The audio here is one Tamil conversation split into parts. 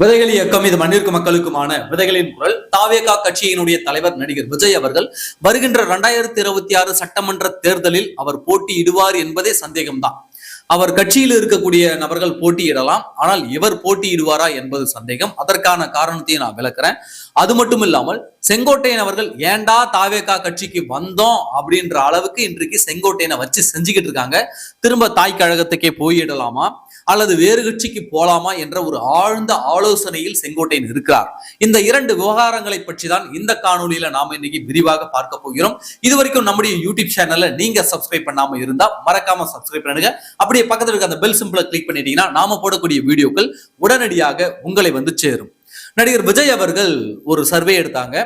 விதைகள் இயக்கம் இது மண்ணிற்கு மக்களுக்குமான விதைகளின் குரல். தாவேகா கட்சியினுடைய தலைவர் நடிகர் விஜய் அவர்கள் வருகின்ற இரண்டாயிரத்தி இருபத்தி ஆறு சட்டமன்ற தேர்தலில் அவர் போட்டியிடுவார் என்பதே சந்தேகம்தான். அவர் கட்சியில் இருக்கக்கூடிய நபர்கள் போட்டியிடலாம். ஆனால் இவர் போட்டியிடுவாரா என்பது சந்தேகம். அதற்கான காரணத்தையும் நான் விளக்குறேன். அது மட்டும் இல்லாமல் செங்கோட்டையன் அவர்கள் ஏண்டா தாவேகா கட்சிக்கு வந்தோம் அப்படின்ற அளவுக்கு இன்றைக்கு செங்கோட்டையனை வச்சு செஞ்சுக்கிட்டு இருக்காங்க. திரும்ப தாய் கழகத்துக்கே போயிடலாமா? அல்லது வேறு கட்சிக்கு போலாமா என்ற ஒரு ஆழ்ந்த ஆலோசனையில் செங்கோட்டையன் இருக்கிறார். இந்த இரண்டு விவகாரங்களை பற்றி தான் இந்த காணொலியில நாம இன்னைக்கு விரிவாக பார்க்க போகிறோம். இது வரைக்கும் நம்முடைய யூடியூப் சேனல்ல நீங்க சப்ஸ்கிரைப் பண்ணாம இருந்தா மறக்காம சப்ஸ்கிரைப் பண்ணுங்க. அப்படி அப்படியே பக்கத்துல இருக்க அந்த பெல் சிம்பிளை கிளிக் பண்ணிட்டீங்கன்னா நாம போடக்கூடிய வீடியோக்கள் உடனடியாக உங்களை வந்து சேரும். நடிகர் விஜய் அவர்கள் ஒரு சர்வே எடுத்தாங்க.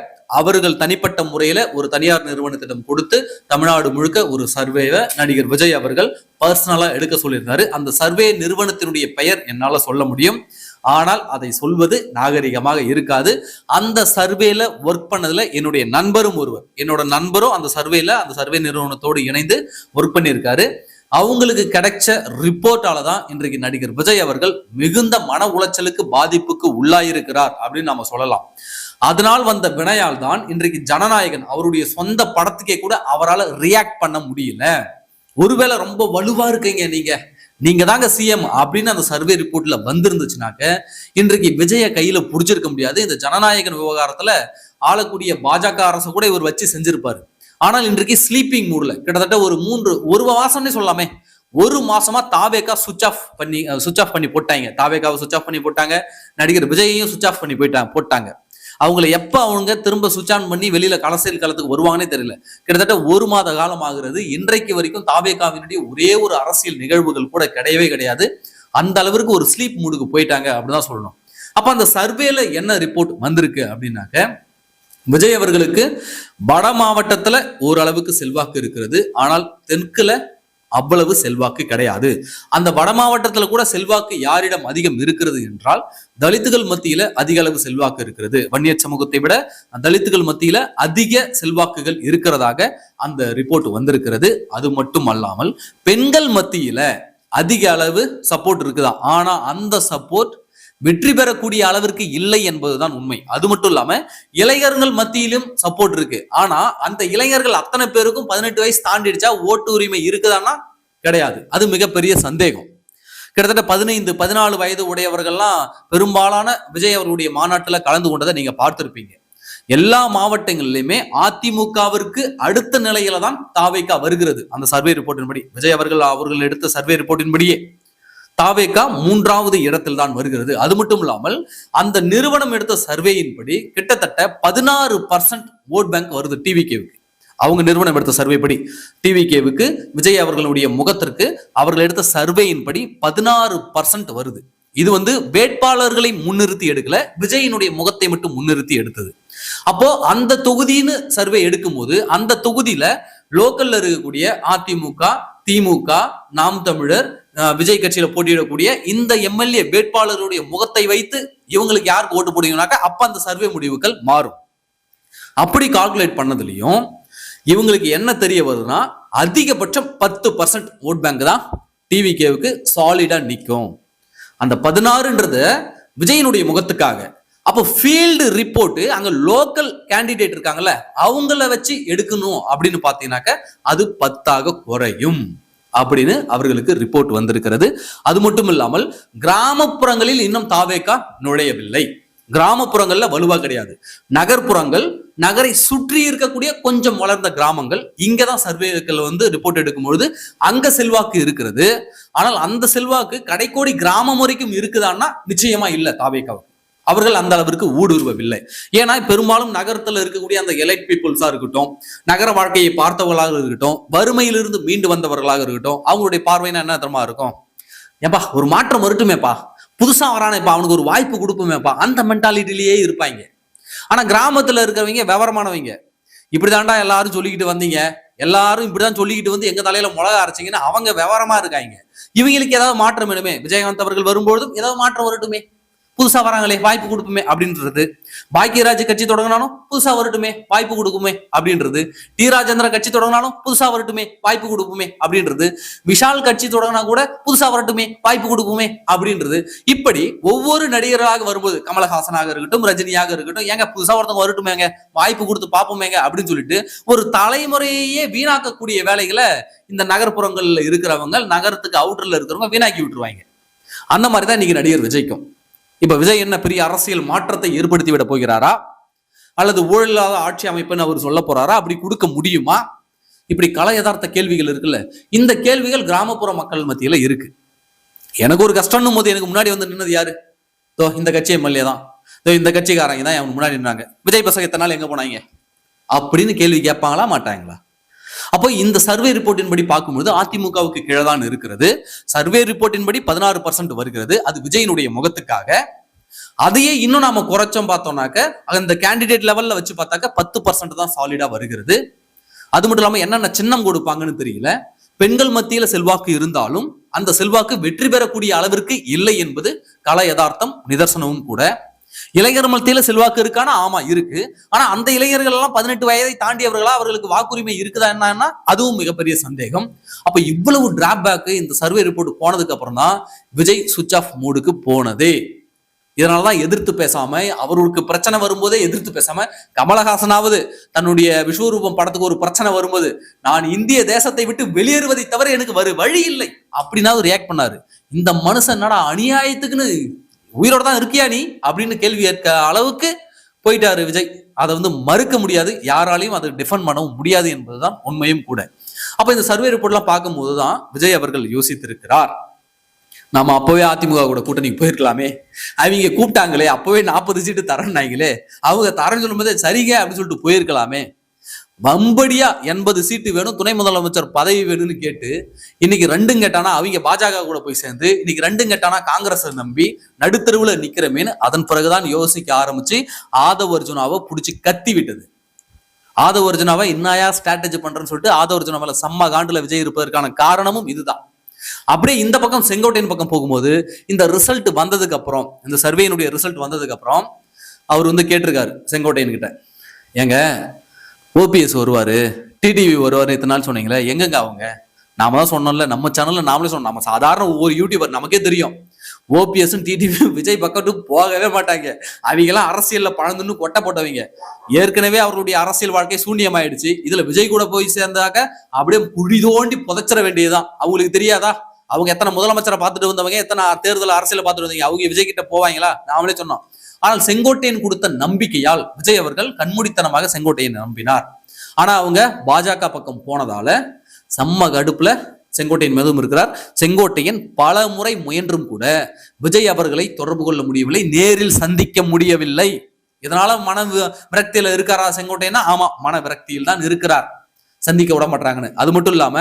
அவர்கள் தனிப்பட்ட முறையில ஒரு தனியார் நிறுவனத்திடம் கொடுத்து தமிழ்நாடு முழுக்க ஒரு சர்வேவை நடிகர் விஜய் அவர்கள் பர்சனலா எடுக்க சொல்லியிருந்தாரு. அந்த சர்வே நிறுவனத்தினுடைய பெயர் என்னால சொல்ல முடியும். ஆனால் அதை சொல்வது நாகரிகமாக இருக்காது. அந்த சர்வேல ஒர்க் பண்ணதுல என்னுடைய நண்பரும் ஒருவர். என்னோட நண்பரும் அந்த சர்வேல அந்த சர்வே நிறுவனத்தோடு இணைந்து ஒர்க் பண்ணியிருக்காரு. அவங்களுக்கு கிடைச்ச ரிப்போர்ட்டால தான் இன்றைக்கு நடிகர் விஜய் அவர்கள் மிகுந்த மன உளைச்சலுக்கு பாதிப்புக்கு உள்ளாயிருக்கிறார் அப்படின்னு நம்ம சொல்லலாம். அதனால் வந்த வினையால் தான் இன்றைக்கு ஜனநாயகன் அவருடைய சொந்த படத்துக்கே கூட அவரால் ரியாக்ட் பண்ண முடியல. ஒருவேளை ரொம்ப வலுவா இருக்கீங்க நீங்க. நீங்க தாங்க சிஎம் அப்படின்னு அந்த சர்வே ரிப்போர்ட்ல வந்திருந்துச்சுனாக்க இன்றைக்கு விஜய கையில புடிச்சிருக்க முடியாது. இந்த ஜனநாயகன் விவகாரத்துல ஆளக்கூடிய பாஜக அரசு கூட இவர் வச்சு செஞ்சிருப்பாரு. ஆனால் இன்றைக்கு ஸ்லீப்பிங் மூடில் கிட்டத்தட்ட ஒரு மூன்று ஒரு மாசம்னே சொல்லலாமே ஒரு மாசமா தாவேக்கா சுவிச் ஆஃப் பண்ணி சுவிச் ஆஃப் பண்ணி போட்டாங்க. தாவேக்காவை சுவிச் ஆஃப் பண்ணி போட்டாங்க. நடிகர் விஜயையும் சுவிச் ஆஃப் பண்ணி போயிட்டாங்க போட்டாங்க. அவங்கள எப்ப அவங்க திரும்ப சுவிச் ஆன் பண்ணி வெளியில கலசல் காலத்துக்கு வருவாங்கன்னே தெரியல. கிட்டத்தட்ட ஒரு மாத காலம் ஆகிறது இன்றைக்கு வரைக்கும் தாவேக்காவினுடைய ஒரே ஒரு அரசியல் நிகழ்வுகள் கூட கிடையவே கிடையாது. அந்த அளவிற்கு ஒரு ஸ்லீப் மூடுக்கு போயிட்டாங்க அப்படிதான் சொல்லணும். அப்ப அந்த சர்வேல என்ன ரிப்போர்ட் வந்திருக்கு அப்படின்னாக்க விஜய் அவர்களுக்கு வட மாவட்டத்துல ஓரளவுக்கு செல்வாக்கு இருக்கிறது. ஆனால் தெற்குல அவ்வளவு செல்வாக்கு கிடையாது. அந்த வட மாவட்டத்துல கூட செல்வாக்கு யாரிடம் அதிகம் இருக்கிறது என்றால் தலித்துகள் மத்தியில அதிக அளவு செல்வாக்கு இருக்கிறது. வன்னியர் சமூகத்தை விட தலித்துகள் மத்தியில அதிக செல்வாக்குகள் இருக்கிறதாக அந்த ரிப்போர்ட் வந்திருக்கிறது. அது மட்டும் அல்லாமல் பெண்கள் மத்தியில அதிக அளவு சப்போர்ட் இருக்குதா? ஆனா அந்த சப்போர்ட் வெற்றி பெறக்கூடிய அளவிற்கு இல்லை என்பதுதான் உண்மை. அது மட்டும் இல்லாம இளைஞர்கள் மத்தியிலும் சப்போர்ட் இருக்கு. ஆனா அந்த இளைஞர்கள் அத்தனை பேருக்கும் பதினெட்டு வயசு தாண்டிடுச்சா? ஓட்டு உரிமை இருக்குதான்னா? கிடையாது. அது மிகப்பெரிய சந்தேகம். கிட்டத்தட்ட பதினைந்து பதினாலு வயது உடையவர்கள்லாம் பெரும்பாலான விஜய் அவர்களுடைய மாநாட்டுல கலந்து கொண்டதை நீங்க பார்த்திருப்பீங்க. எல்லா மாவட்டங்களிலுமே அதிமுகவிற்கு அடுத்த நிலையில தான் தாவைக்கா வருகிறது. அந்த சர்வே ரிப்போர்ட்டின்படி. விஜய் அவர்கள் அவர்கள் எடுத்த சர்வே ரிப்போர்ட்டின்படியே. தாவேகா மூன்றாவது இடத்தில் தான் வருகிறது. அது மட்டும் இல்லாமல் அந்த நிறுவனம் எடுத்த சர்வேயின்படி கிட்டத்தட்ட பதினாறு பர்சன்ட் ஓட் பேங்க் வருது டிவிகேவுக்கு அவங்க நிறுவனம் எடுத்த சர்வே படி டிவிகேவுக்கு விஜய் அவர்களுடைய முகத்திற்கு அவர்கள் எடுத்த சர்வேயின்படி பதினாறு பர்சன்ட் வருது. இது வந்து வேட்பாளர்களை முன்னிறுத்தி எடுக்கல விஜயினுடைய முகத்தை மட்டும் முன்னிறுத்தி எடுத்தது. அப்போ அந்த தொகுதின்னு சர்வே எடுக்கும் போது அந்த தொகுதியில லோக்கல்ல இருக்கக்கூடிய அதிமுக திமுக நாம் தமிழர் விஜய் கட்சியில போட்டியிடக்கூடிய இந்த எம்எல்ஏ வேட்பாளருடைய முகத்தை வைத்து இவங்களுக்கு யாருக்கு ஓட்டு போடுவீங்கனாக்கா அப்ப அந்த சர்வே முடிவுகள் மாறும். அப்படி கால்குலேட் பண்ணதுலயும் இவங்களுக்கு என்ன தெரிய வருதுன்னா அதிகபட்சம் பத்து பர்சன்ட் ஓட் பேங்க் தான் டிவிகேவுக்கு சாலிடா நிற்கும் அந்த பதினாறுன்றது விஜயனுடைய முகத்துக்காக. அப்போ ஃபீல்டு ரிப்போர்ட்டு அங்கே லோக்கல் கேண்டிடேட் இருக்காங்கல்ல அவங்கள வச்சு எடுக்கணும் அப்படின்னு பார்த்தீங்கன்னாக்க அது பத்தாக குறையும். அப்படின்னு அவர்களுக்கு ரிப்போர்ட் வந்திருக்கிறது. அது மட்டும் இல்லாமல் கிராமப்புறங்களில் இன்னும் தாவேக்கா நுழையவில்லை. கிராமப்புறங்கள்ல வலுவா கிடையாது. நகர்ப்புறங்கள் நகரை சுற்றி இருக்கக்கூடிய கொஞ்சம் வளர்ந்த கிராமங்கள் இங்கதான் சர்வேக்கள் வந்து ரிப்போர்ட் எடுக்கும்பொழுது அங்க செல்வாக்கு இருக்கிறது. ஆனால் அந்த செல்வாக்கு கடைக்கோடி கிராமம் வரைக்கும் இருக்குதான்னா நிச்சயமா இல்ல தாவேக்காவுக்கு. அவர்கள் அந்த அளவிற்கு ஊடுருவவில்லை. ஏன்னா பெரும்பாலும் நகரத்துல இருக்கக்கூடிய அந்த எலைட் பீப்புள்ஸா இருக்கட்டும் நகர வாழ்க்கையை பார்த்தவர்களாக இருக்கட்டும் வறுமையிலிருந்து மீண்டு வந்தவர்களாக இருக்கட்டும் அவங்களுடைய பார்வைனா என்ன தரமா இருக்கும்? ஏப்பா ஒரு மாற்றம் வரட்டுமேப்பா. புதுசா வரானேப்பா அவனுக்கு ஒரு வாய்ப்பு கொடுப்போமேப்பா. அந்த மென்டாலிட்டிலேயே இருப்பாங்க. ஆனா கிராமத்துல இருக்கிறவங்க விவரமானவங்க. இப்படிதான்டா எல்லாரும் சொல்லிக்கிட்டு வந்தீங்க. எல்லாரும் இப்படிதான் சொல்லிக்கிட்டு வந்து எங்க தலையில மிளகா அரைச்சிங்கன்னா அவங்க விவரமா இருக்காங்க. இவங்களுக்கு ஏதாவது மாற்றம் வேணுமே? விஜயகாந்த் அவர்கள் வரும்பொழுதும் ஏதாவது மாற்றம் வரட்டுமே? புதுசா வராங்களே வாய்ப்பு கொடுப்போமே அப்படின்றது. பாக்கியராஜ் கட்சி தொடங்கினாலும் புதுசா வரட்டுமே வாய்ப்பு கொடுக்குமே அப்படின்றது. டி ராஜேந்திரன் கட்சி தொடங்கினாலும் புதுசா வரட்டுமே வாய்ப்பு கொடுப்போமே அப்படின்றது. விஷால் கட்சி தொடங்கினா கூட புதுசா வரட்டுமே வாய்ப்பு கொடுப்போமே அப்படின்றது. இப்படி ஒவ்வொரு நடிகராக வரும்போது கமலஹாசனாக இருக்கட்டும் ரஜினியாக இருக்கட்டும் ஏங்க புதுசா ஒருத்தவங்க வரட்டுமேங்க வாய்ப்பு கொடுத்து பார்ப்போமேங்க அப்படின்னு சொல்லிட்டு ஒரு தலைமுறையே வீணாக்கக்கூடிய வேலைகளை இந்த நகர்ப்புறங்கள்ல இருக்கிறவங்க நகரத்துக்கு அவுட்டர்ல இருக்கிறவங்க வீணாக்கி விட்டுருவாங்க. அந்த மாதிரி தான் இன்னைக்கு நடிகர் விஜய்க்கும். இப்ப விஜய் என்ன பெரிய அரசியல் மாற்றத்தை ஏற்படுத்தி விட போகிறாரா? அல்லது ஊழலாத ஆட்சி அமைப்புன்னு அவர் சொல்ல போறாரா? அப்படி கொடுக்க முடியுமா? இப்படி கல யதார்த்த கேள்விகள் இருக்குல்ல. இந்த கேள்விகள் கிராமப்புற மக்கள் மத்தியில இருக்கு. எனக்கு ஒரு கஷ்டம்னும் போது எனக்கு முன்னாடி வந்து நின்னது யாரு? தோ இந்த கட்சி எம்எல்ஏ தான். தோ இந்த கட்சிக்காரங்க தான் முன்னாடி நின்றாங்க விஜய் பசங்க எத்தனை நாள் எங்க போனாங்க? அப்படின்னு கேள்வி கேட்பாங்களா மாட்டாங்களா? அப்போ இந்த சர்வே ரிப்போர்ட்டின் படி பார்க்கும்போது அதிமுகவுக்கு கீழே தான் இருக்கிறது சர்வே ரிப்போர்ட்டின் படி பதினாறு பர்சன்ட் வருகிறது. அது விஜயனுடைய முகத்துக்காக. அதையே இன்னும் நாம குறைச்சோம் பார்த்தோம்னாக்க அந்த கேண்டிடேட் லெவல்ல வச்சு பார்த்தாக்க பத்து பர்சன்ட் தான் சாலிடா வருகிறது. அது மட்டும் இல்லாம என்னென்ன சின்னம் கொடுப்பாங்கன்னு தெரியல. பெண்கள் மத்தியில செல்வாக்கு இருந்தாலும் அந்த செல்வாக்கு வெற்றி பெறக்கூடிய அளவிற்கு இல்லை என்பது கல யதார்த்தம் நிதர்சனமும் கூட. இளைஞர் மத்தியில செல்வாக்கு இருக்கானா? ஆமா இருக்கு. ஆனா அந்த இளைஞர்கள் எல்லாம் பதினெட்டு வயதை தாண்டியவர்களா அவர்களுக்கு வாக்குரிமை இருக்குதா என்னன்னா அதுவும் மிகப்பெரிய சந்தேகம். அப்ப இவ்வளவு டிராபேக் இந்த சர்வே ரிப்போர்ட் போனதுக்கு அப்புறம் தான் விஜய் சுவிச் ஆஃப் மூடுக்கு போனதே. இதனாலதான் எதிர்த்து பேசாம அவருக்கு பிரச்சனை வரும்போதே எதிர்த்து பேசாம கமலஹாசனாவது தன்னுடைய விஸ்வரூபம் படத்துக்கு ஒரு பிரச்சனை வரும்போது நான் இந்திய தேசத்தை விட்டு வெளியேறுவதை தவிர எனக்கு வரு வழி இல்லை. அப்படின்னாவது ரியாக்ட் பண்ணாரு. இந்த மனுஷன் என்னடா அநியாயத்துக்குன்னு உயிரோட தான் இருக்கியா நீ? அப்படின்னு கேள்வி ஏற்க அளவுக்கு போயிட்டாரு விஜய். அதை வந்து மறுக்க முடியாது. யாராலையும் அதை டிஃபெண்ட் பண்ணவும் முடியாது என்பதுதான் உண்மையும் கூட. அப்ப இந்த சர்வே ரிப்போர்ட்லாம் பார்க்கும்போது தான் விஜய் அவர்கள் யோசித்திருக்கிறார். நாம அப்பவே அதிமுக கூட கூட்டணிக்கு போயிருக்கலாமே. அவங்க கூப்பிட்டாங்களே அப்பவே நாற்பது சீட்டு தரேன்னாங்களே. அவங்க தரேன்னு சொல்லும்போது சரிங்க அப்படின்னு சொல்லிட்டு போயிருக்கலாமே. பம்படியா எண்பது சீட்டு வேணும் துணை முதலமைச்சர் பதவி வேணும்னு கேட்டு இன்னைக்கு ரெண்டும் கேட்டானா அவங்க பாஜக கூட போய் சேர்ந்து இன்னைக்கு ரெண்டும் கேட்டானா காங்கிரஸை நம்பி நடுத்தருவுல நிக்கிறமேன்னு அதன் பிறகுதான் யோசிக்க ஆரம்பிச்சு ஆதவ அர்ஜுனாவை பிடிச்சி கத்தி விட்டது. ஆதவ அர்ஜுனாவை இன்னாயா ஸ்ட்ராட்டஜி பண்றேன்னு சொல்லிட்டு ஆதவ அர்ஜுனாவில செம்ம காண்டுல விஜய் இருப்பதற்கான காரணமும் இதுதான். அப்படியே இந்த பக்கம் செங்கோட்டையின் பக்கம் போகும்போது இந்த ரிசல்ட் வந்ததுக்கு அப்புறம் இந்த சர்வேனுடைய ரிசல்ட் வந்ததுக்கு அப்புறம் அவர் வந்து கேட்டிருக்காரு செங்கோட்டையன் கிட்ட ஏங்க ஓபிஎஸ் வருவார் டிடிவி வருவார் இத்தனை நாள் சொன்னீங்களே எங்கங்க அவங்க? நாம தான் சொன்னோம்ல நம்ம சேனல்ல நாமளே சொன்னோம். நம்ம சாதாரண ஒவ்வொரு யூடியூபர் நமக்கே தெரியும். ஓபிஎஸும் டிடிவி விஜய் பக்கத்துக்கு போகவே மாட்டாங்க. அவங்கெல்லாம் அரசியல்ல பழந்துன்னு கொட்டை போட்டவங்க. ஏற்கனவே அவருடைய அரசியல் வாழ்க்கை சூன்யமாயிடுச்சு. இதுல விஜய் கூட போய் சேர்ந்தாக்க அப்படியே குழி தோண்டி புதைச்சிட வேண்டியதுதான். அவங்களுக்கு தெரியாதா? அவங்க எத்தனை முதலமைச்சரை பார்த்துட்டு வந்தவங்க எத்தனை தேர்தல் அரசியல் பார்த்துட்டு வந்தீங்க? அவங்க விஜய் கிட்ட போவாங்களா? நாமளே சொன்னோம். ஆனால் செங்கோட்டையன் கொடுத்த நம்பிக்கையால் விஜய் அவர்கள் கண்மூடித்தனமாக செங்கோட்டையன் நம்பினார். ஆனா அவங்க பாஜக பக்கம் போனதால செம்ம கடுப்புல செங்கோட்டையன் மீதும் இருக்கிறார். செங்கோட்டையன் பல முறை முயன்றும் கூட விஜய் அவர்களை தொடர்பு கொள்ள முடியவில்லை நேரில் சந்திக்க முடியவில்லை. இதனால மன விரக்தியில இருக்காரா செங்கோட்டையனா ஆமா மன விரக்தியில் தான் இருக்கிறார். சந்திக்க விட மாட்டாங்கன்னு அது மட்டும் இல்லாம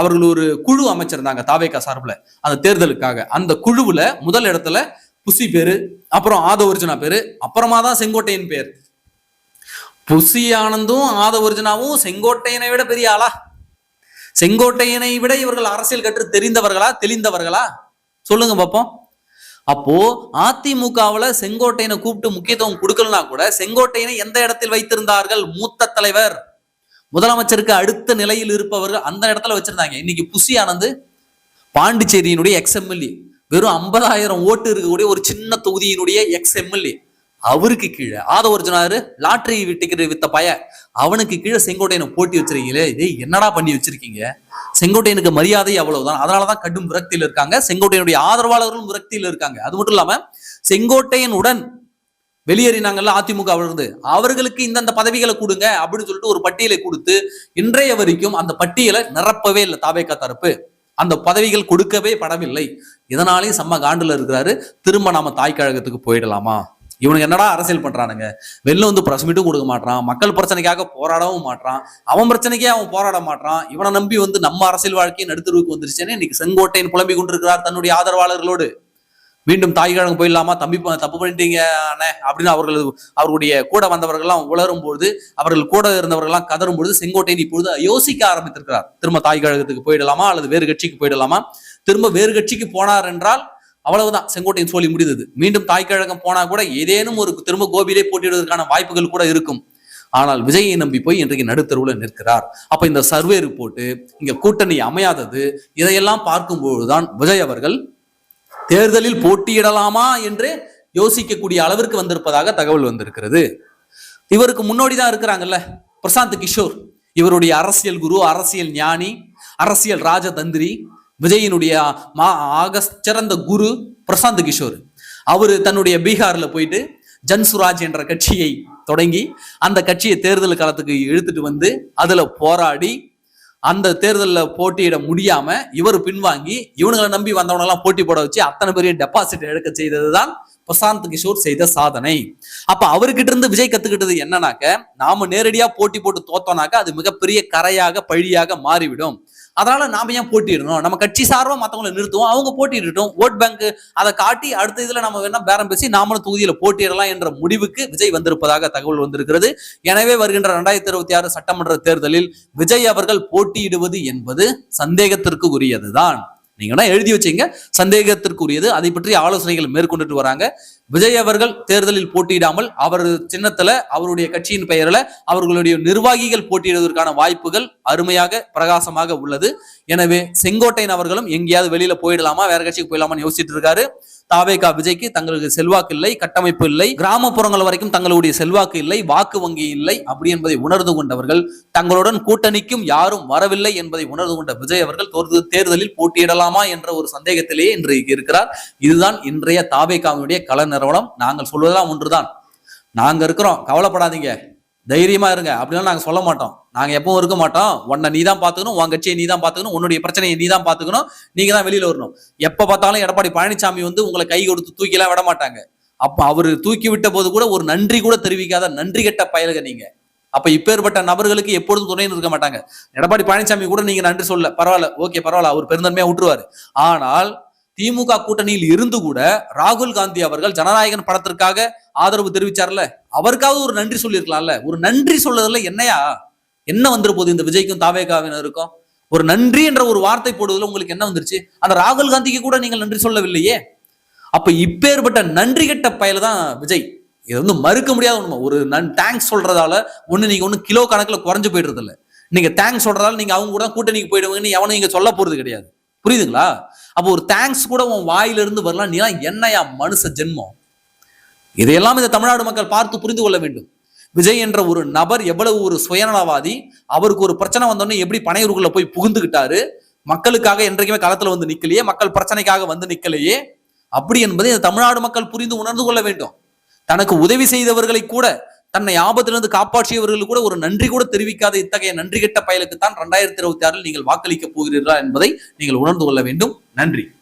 அவர்கள் ஒரு குழு அமைச்சிருந்தாங்க தாவேக்கா சார்புல. அந்த தேர்தலுக்காக. அந்த குழுவுல முதல் இடத்துல புசி பேரு அப்புறம் ஆதவர்ஜுனா பேரு அப்புறமா தான் செங்கோட்டையன் பேர். புசி ஆனந்தும் ஆதவர்ஜுனாவும் செங்கோட்டையனை விட பெரிய ஆளா? செங்கோட்டையனை விட இவர்கள் அரசியல் கற்று தெரிந்தவர்களா தெளிந்தவர்களா? சொல்லுங்க பாப்போம். அப்போ அதிமுகவுல செங்கோட்டையனை கூப்பிட்டு முக்கியத்துவம் கொடுக்கலனா கூட செங்கோட்டையனை எந்த இடத்தில் வைத்திருந்தார்கள்? மூத்த தலைவர். முதலமைச்சருக்கு அடுத்த நிலையில் இருப்பவர்கள் அந்த இடத்துல வச்சிருந்தாங்க. இன்னைக்கு புசி ஆனந்து பாண்டிச்சேரியினுடைய எக்ஸ்எம்எல்ஏ வெறும் ஐம்பதாயிரம் ஓட்டு இருக்கக்கூடிய ஒரு சின்ன தொகுதியினுடைய எக்ஸ் எம்எல்ஏ அவருக்கு கீழே ஆதவர்ஜுனாரு லாட்ரி டிக்கெட் வித்த பய அவனுக்கு கீழே செங்கோட்டையனை போட்டி வச்சிருக்கீங்களே. இதே என்னடா பண்ணி வச்சிருக்கீங்க? செங்கோட்டையனுக்கு மரியாதை அவ்வளவுதான். அதனாலதான் கடும் விரக்தியில் இருக்காங்க. செங்கோட்டையனுடைய ஆதரவாளர்களும் விரக்தியில் இருக்காங்க. அது மட்டும் இல்லாம செங்கோட்டையனுடன் வெளியேறினாங்கல்ல அதிமுக இருந்து அவர்களுக்கு இந்தந்த பதவிகளை கொடுங்க அப்படின்னு சொல்லிட்டு ஒரு பட்டியலை கொடுத்து இன்றைய வரைக்கும் அந்த பட்டியலை நிரப்பவே இல்லை தாவேக்கா தரப்பு. அந்த பதவிகள் கொடுக்கவே படவில்லை. இதனாலேயும் செம்ம காண்டில் இருக்கிறாரு. திரும்ப நாம தாய் கழகத்துக்கு போயிடலாமா? இவனுக்கு என்னடா அரசியல் பண்றானுங்க? வெளில வந்து பிரஸ் மீட்டும் கொடுக்க மாட்டான் மக்கள் பிரச்சனைக்காக போராடவும் மாட்டான் அவன் பிரச்சனைக்கே அவன் போராட மாட்டான் இவனை நம்பி வந்து நம்ம அரசியல் வாழ்க்கையை நடுத்தருவுக்கு வந்துருச்சேன்னு இன்னைக்கு செங்கோட்டையின் புலம்பிக் கொண்டிருக்கிறார் தன்னுடைய ஆதரவாளர்களோடு. மீண்டும் தாய் கழகம் போயிடலாமா? தம்பி தப்பு பண்ணிட்டீங்க அண்ணே அப்படின்னு அவர்கள் அவருடைய கூட வந்தவர்கள்லாம் உளரும் பொழுது அவர்கள் கூட இருந்தவர்கள்லாம் கதறும் பொழுது செங்கோட்டையன் இப்பொழுது யோசிக்க ஆரம்பித்திருக்கிறார். திரும்ப தாய் கழகத்துக்கு போயிடலாமா? அல்லது வேறு கட்சிக்கு போயிடலாமா? திரும்ப வேறு கட்சிக்கு போனார் என்றால் அவ்வளவுதான் செங்கோட்டையின் சோழி முடிந்தது. மீண்டும் தாய் கழகம் போனா கூட ஏதேனும் ஒரு திரும்ப கோபியிலே போட்டியிடுவதற்கான வாய்ப்புகள் கூட இருக்கும். ஆனால் விஜயை நம்பி போய் இன்றைக்கு நடுத்தருவில் நிற்கிறார். அப்ப இந்த சர்வே ரிப்போர்ட்டு இங்க கூட்டணி அமையாதது இதையெல்லாம் பார்க்கும்போதுதான் விஜய் அவர்கள் தேர்தலில் போட்டியிடலாமா என்று யோசிக்கக்கூடிய அளவிற்கு வந்திருப்பதாக தகவல் வந்திருக்கிறது. இவருக்கு முன்னோடி தான் இருக்கிறாங்கல்ல பிரசாந்த் கிஷோர். இவருடைய அரசியல் குரு அரசியல் ஞானி அரசியல் ராஜதந்திரி விஜயினுடைய மா ஆக சிறந்த குரு பிரசாந்த் கிஷோர். அவரு தன்னுடைய பீகார்ல போயிட்டு ஜன்சுராஜ் என்ற கட்சியை தொடங்கி அந்த கட்சியை தேர்தல் காலத்துக்கு இழுத்துட்டு வந்து அதுல போராடி அந்த தேர்தலில் போட்டியிட முடியாம இவர் பின்வாங்கி இவனுங்களை நம்பி வந்தவனெல்லாம் போட்டி போட வச்சு அத்தனை பெரிய டெபாசிட் எடுக்க செய்ததுதான் பிரசாந்த் கிஷோர் செய்த சாதனை. அப்ப அவர்கிட்ட இருந்து விஜய் கத்துக்கிட்டது என்னன்னாக்க நாம நேரடியா போட்டி போட்டு தோத்தோம்னாக்க அது மிகப்பெரிய கரையாக பழியாக மாறிவிடும். அதனால நாம ஏன் போட்டியிடணும்? நம்ம கட்சி சார்பாக மற்றவங்களை நிறுத்துவோம். அவங்க போட்டிடட்டும் ஓட் பேங்க் அதை காட்டி அடுத்த இதில் நம்ம வேணா பேரம் பேசி நாமளும் தொகுதியில் போட்டியிடலாம் என்ற முடிவுக்கு விஜய் வந்திருப்பதாக தகவல் வந்திருக்கிறது. எனவே வருகின்ற ரெண்டாயிரத்தி இருபத்தி ஆறு சட்டமன்ற தேர்தலில் விஜய் அவர்கள் போட்டியிடுவது என்பது சந்தேகத்திற்கு உரியதுதான் நீங்க எழுதி வச்சீங்க. சந்தேகத்திற்குரியது. அதை பற்றி ஆலோசனைகள் மேற்கொண்டுட்டு வராங்க. விஜய் அவர்கள் தேர்தலில் போட்டியிடாமல் அவரது சின்னத்துல அவருடைய கட்சியின் பெயரில் அவர்களுடைய நிர்வாகிகள் போட்டியிடுவதற்கான வாய்ப்புகள் அருமையாக பிரகாசமாக உள்ளது. எனவே செங்கோட்டையன் அவர்களும் எங்கேயாவது வெளியில போயிடலாமா? வேற கட்சிக்கு போயிடலாமான்னு யோசிச்சுட்டு இருக்காரு. தாவேகா விஜய்க்கு தங்களுக்கு செல்வாக்கு இல்லை கட்டமைப்பு இல்லை. கிராமப்புறங்கள் வரைக்கும் தங்களுடைய செல்வாக்கு இல்லை வாக்கு வங்கி இல்லை அப்படி என்பதை உணர்ந்து கொண்டவர்கள் தங்களுடன் கூட்டணிக்கும் யாரும் வரவில்லை என்பதை உணர்ந்து கொண்ட விஜய் அவர்கள் தேர்தலில் போட்டியிடலாமா என்ற ஒரு சந்தேகத்திலேயே இன்றைக்கு இருக்கிறார். இதுதான் இன்றைய தாவேகாவினுடைய கலன் நிறுவனம் நாங்கள் சொல்வதெல்லாம் ஒன்றுதான். நாங்க இருக்கிறோம் கவலைப்படாதீங்க. தைரியமா இருங்க. அப்படிலாம் நாங்க சொல்ல மாட்டோம். நாங்க எப்பவும் இருக்க மாட்டோம். உன்னை நீ தான் பாத்துக்கணும் உன் கட்சியை நீ தான் பாத்துக்கணும் உன்னுடைய பிரச்சனையை நீ தான் பாத்துக்கணும் நீங்க தான் வெளியில வரணும். எப்ப பார்த்தாலும் எடப்பாடி பழனிசாமி வந்து உங்களை கை கொடுத்து தூக்கிலாம் விட மாட்டாங்க. அப்ப அவரு தூக்கி விட்ட போது கூட ஒரு நன்றி கூட தெரிவிக்காத நன்றி கெட்ட பயலுக நீங்க. அப்ப இப்பேற்பட்ட நபர்களுக்கு எப்பொழுதும் துணைன்னு இருக்க மாட்டாங்க. எடப்பாடி பழனிசாமி கூட நீங்க நன்றி சொல்ல பரவாயில்ல ஓகே பரவாயில்ல அவர் பெருந்தன்மையா விட்டுருவாரு ஆனால் திமுக கூட்டணியில் இருந்து கூட ராகுல் காந்தி அவர்கள் ஜனநாயகன் படத்திற்காக ஆதரவு தெரிவிச்சார்ல? அவருக்காவது ஒரு நன்றி சொல்லியிருக்கலாம்ல? ஒரு நன்றி சொல்லதுல என்னையா? என்ன வந்துரு போகுது இந்த விஜய்க்கும் தாவேகாவினருக்கும் ஒரு நன்றி என்ற ஒரு வார்த்தை போடுவதில் உங்களுக்கு என்ன வந்துருச்சு? அந்த ராகுல் காந்திக்கு கூட நீங்கள் நன்றி சொல்லவில்லையே? அப்ப இப்பேற்பட்ட நன்றி கெட்ட பயல தான் விஜய். இது வந்து மறுக்க முடியாத உண்மை. ஒரு நன் தேங்க்ஸ் சொல்றதால ஒண்ணு நீங்க ஒண்ணு கிலோ கணக்குல குறைஞ்சு போயிடுறது இல்லை நீங்க தேங்க்ஸ் சொல்றதால நீங்க அவங்க கூட கூட்டணிக்கு போயிடுவீங்கன்னு எவனும் இங்க சொல்ல போறது கிடையாது. புரியுதுங்களா? அப்போ ஒரு தேங்க்ஸ் கூட உன் வாயிலிருந்து வரலாம். நீ என்னையா மனுஷ ஜென்மம்? இதையெல்லாம் இந்த தமிழ்நாடு மக்கள் பார்த்து புரிந்து கொள்ள வேண்டும். விஜய் என்ற ஒரு நபர் எவ்வளவு ஒரு சுயநலவாதி அவருக்கு ஒரு பிரச்சனை வந்தோடனே எப்படி பனையூருக்குள்ள போய் புகுந்துக்கிட்டாரு மக்களுக்காக என்றைக்குமே களத்துல வந்து நிக்கலையே மக்கள் பிரச்சனைக்காக வந்து நிக்கலையே. அப்படி என்பதை இந்த தமிழ்நாடு மக்கள் புரிந்து உணர்ந்து கொள்ள வேண்டும். தனக்கு உதவி செய்தவர்களை கூட தன்னை ஆபத்திலிருந்து காப்பாற்றியவர்கள் கூட ஒரு நன்றி கூட தெரிவிக்காத இத்தகைய நன்றி கெட்ட பயலுக்கு தான் ரெண்டாயிரத்தி இருபத்தி ஆறில் நீங்கள் வாக்களிக்க போகிறீர்களா என்பதை நீங்கள் உணர்ந்து கொள்ள வேண்டும். நன்றி.